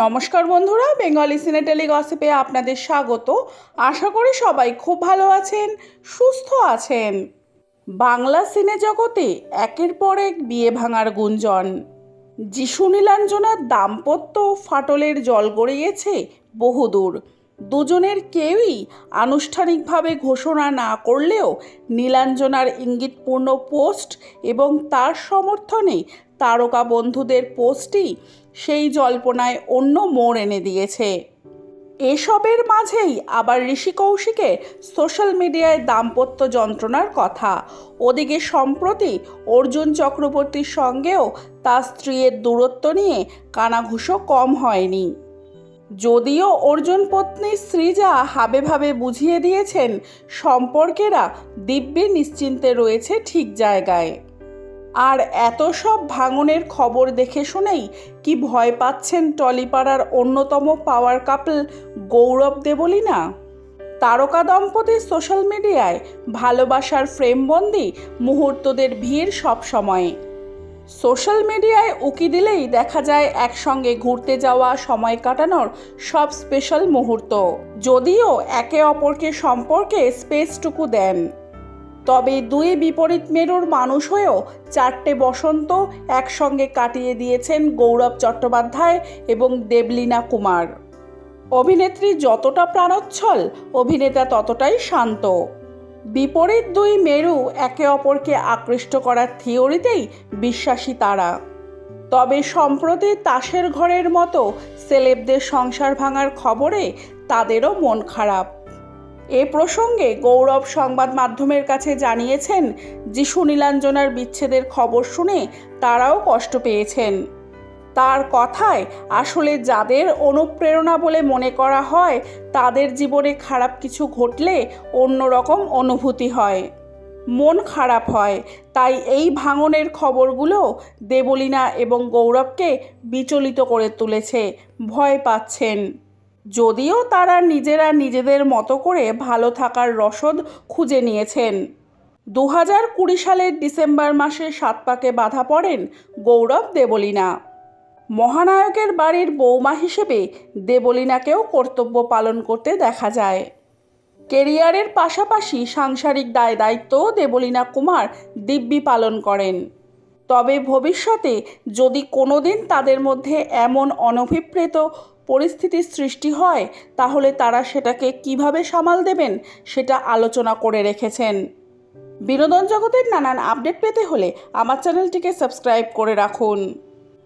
নমস্কার বন্ধুরা, বেঙ্গলি সিনেটেলি গসিপে আপনাদের স্বাগত। আশা করি সবাই খুব ভালো আছেন, সুস্থ আছেন। বাংলা সিনে জগতে একের পর এক বিয়ে ভাঙার গুঞ্জন। যিশু নীলাঞ্জনার দাম্পত্য ফাটলের জল গড়িয়েছে বহুদূর। দুজনের কেউই আনুষ্ঠানিকভাবে ঘোষণা না করলেও নীলাঞ্জনার ইঙ্গিতপূর্ণ পোস্ট এবং তার সমর্থনে তারকা বন্ধুদের পোস্টই সেই জল্পনায় অন্য মোড় এনে দিয়েছে। এসবের মাঝেই আবার ঋষি কৌশিকের সোশ্যাল মিডিয়ায় দাম্পত্য যন্ত্রণার কথা। ওদিকে সম্প্রতি অর্জুন চক্রবর্তীর সঙ্গেও তার স্ত্রীর দূরত্ব নিয়ে কানাঘুষো কম হয়নি। যদিও অর্জুন পত্নী শ্রীজা হাবে ভাবে বুঝিয়ে দিয়েছেন, সম্পর্কেরা দিব্যি নিশ্চিন্তে রয়েছে ঠিক জায়গায়। আর এত সব ভাঙনের খবর দেখে শুনেই কি ভয় পাচ্ছেন টলিপাড়ার অন্যতম পাওয়ার কাপল গৌরব দেবলীনা? তারকা দম্পতির সোশ্যাল মিডিয়ায় ভালোবাসার ফ্রেমবন্দি মুহূর্তদের ভিড় সবসময়। সোশ্যাল মিডিয়ায় উকি দিলেই দেখা যায় একসঙ্গে ঘুরতে যাওয়া, সময় কাটানোর সব স্পেশাল মুহূর্ত। যদিও একে অপরকে সম্পর্কে স্পেসটুকু দেন। তবে দুই বিপরীত মেরুর মানুষ হয়েও চারটে বসন্ত একসঙ্গে কাটিয়ে দিয়েছেন গৌরব চট্টোপাধ্যায় এবং দেবলীনা কুমার। অভিনেত্রী যতটা প্রাণোচ্ছল, অভিনেতা ততটাই শান্ত। বিপরীত দুই মেরু একে অপরকে আকৃষ্ট করার থিওরিতেই বিশ্বাসী তারা। তবে সম্প্রতি তাসের ঘরের মতো সেলেবদের সংসার ভাঙার খবরে তাদেরও মন খারাপ। এ প্রসঙ্গে গৌরব সংবাদ মাধ্যমের কাছে জানিয়েছেন, যিশু নীলাঞ্জনার বিচ্ছেদের খবর শুনে তারাও কষ্ট পেয়েছেন। তার কথায় আসলে যাদের অনুপ্রেরণা বলে মনে করা হয়, তাদের জীবনে খারাপ কিছু ঘটলে অন্যরকম অনুভূতি হয়। মন খারাপ হয়, তাই এই ভাঙনের খবরগুলো দেবলীনা এবং গৌরবকে বিচলিত করে তুলেছে, ভয় পাচ্ছেন। যদিও তারা নিজেরা নিজেদের মতো করে ভালো থাকার রসদ খুঁজে নিয়েছেন। দু হাজার কুড়ি সালের ডিসেম্বর মাসে সাত পাকে বাধা পড়েন গৌরব দেবলীনা। মহানায়কের বাড়ির বৌমা হিসেবে দেবলীনাকেও কর্তব্য পালন করতে দেখা যায়। কেরিয়ারের পাশাপাশি সাংসারিক দায় দায়িত্বও দেবলীনা কুমার দিব্যি পালন করেন। তবে ভবিষ্যতে যদি কোনোদিন তাদের মধ্যে এমন অনভিপ্রেত পরিস্থিতির সৃষ্টি হয়, তাহলে তারা সেটাকে কীভাবে সামাল দেবেন সেটা আলোচনা করে রেখেছেন। বিনোদন জগতের নানান আপডেট পেতে হলে আমার চ্যানেলটিকে সাবস্ক্রাইব করে রাখুন।